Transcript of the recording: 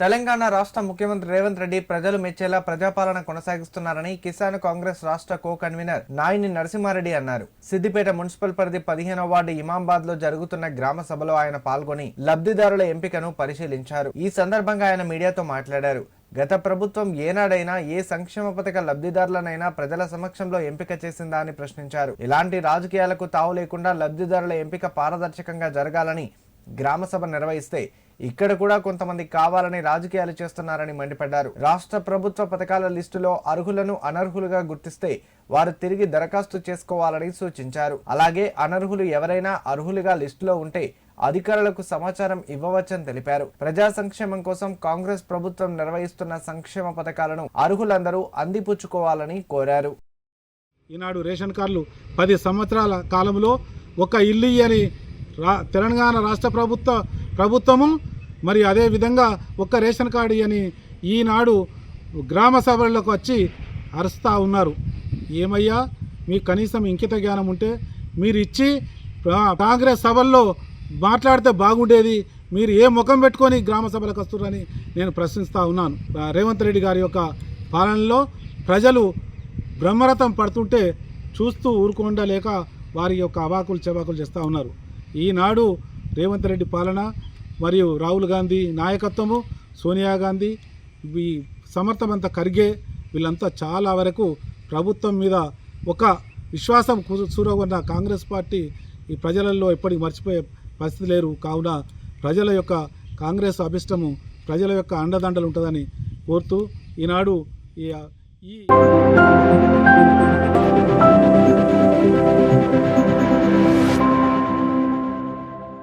తెలంగాణ రాష్ట్ర ముఖ్యమంత్రి రేవంత్ రెడ్డి ప్రజలు మెచ్చేలా ప్రజాపాలన కొనసాగిస్తున్నారని కిసాన్ కాంగ్రెస్ రాష్ట్ర కో కన్వీనర్ నాయిని నరసింహారెడ్డి అన్నారు. సిద్దిపేట మున్సిపల్ పరిధి పదిహేనవ వార్డు ఇమాంబాద్లో జరుగుతున్న గ్రామ సభలో ఆయన పాల్గొని లబ్ధిదారుల ఎంపికను పరిశీలించారు. ఈ సందర్భంగా ఆయన మీడియాతో మాట్లాడారు. గత ప్రభుత్వం ఏనాడైనా ఏ సంక్షేమ పథక లబ్ధిదారులనైనా ప్రజల సమక్షంలో ఎంపిక చేసిందా అని ప్రశ్నించారు. ఇలాంటి రాజకీయాలకు తావు లేకుండా లబ్ధిదారుల ఎంపిక పారదర్శకంగా జరగాలని గ్రామ సభ నిర్వహిస్తే ఇక్కడ కూడా కొంతమంది కావాలని రాజకీయాలు చేస్తున్నారని మండిపడ్డారు. రాష్ట్ర ప్రభుత్వ పథకాల లిస్టులో అర్హులను అనర్హులుగా గుర్తిస్తే వారు తిరిగి దరఖాస్తు చేసుకోవాలని సూచించారు. అలాగే అనర్హులు ఎవరైనా అర్హులుగా లిస్టులో ఉంటే అధికారులకు సమాచారం ఇవ్వవచ్చని తెలిపారు. ప్రజా సంక్షేమం కోసం కాంగ్రెస్ ప్రభుత్వం నిర్వహిస్తున్న సంక్షేమ పథకాలను అర్హులందరూ అందిపుచ్చుకోవాలని కోరారు. ఈనాడు రేషన్ కార్డులు పది సంవత్సరాల కాలంలో ఒక ఇల్లు అని రా తెలంగాణ రాష్ట్ర ప్రభుత్వ ప్రభుత్వము మరి అదేవిధంగా ఒక్క రేషన్ కార్డు అని ఈనాడు గ్రామ సభలకు వచ్చి అరుస్తూ ఉన్నారు. ఏమయ్యా? మీకు కనీసం ఇంకిత జ్ఞానం ఉంటే మీరు ఇచ్చి కాంగ్రెస్ సభల్లో మాట్లాడితే బాగుండేది. మీరు ఏ ముఖం పెట్టుకొని గ్రామ సభలకు వస్తున్నారని నేను ప్రశ్నిస్తూ ఉన్నాను. రేవంత్ రెడ్డి గారి యొక్క పాలనలో ప్రజలు బ్రహ్మరథం పడుతుంటే చూస్తూ ఊరుకోండలేక వారి యొక్క అవాకులు చెవాకులు చేస్తూ ఉన్నారు. ఈనాడు రేవంత్ రెడ్డి పాలన మరియు రాహుల్ గాంధీ నాయకత్వము సోనియా గాంధీ ఈ సమర్థమంతా కరిగే వీళ్ళంతా చాలా వరకు ప్రభుత్వం మీద ఒక విశ్వాసం చూరగొన్న కాంగ్రెస్ పార్టీ ఈ ప్రజలలో ఎప్పటికీ మర్చిపోయే పరిస్థితి లేరు. కావున ప్రజల యొక్క కాంగ్రెస్ అభిష్టము ప్రజల యొక్క అండదండలు ఉంటుందని కోరుతూ ఈనాడు ఈ ఈ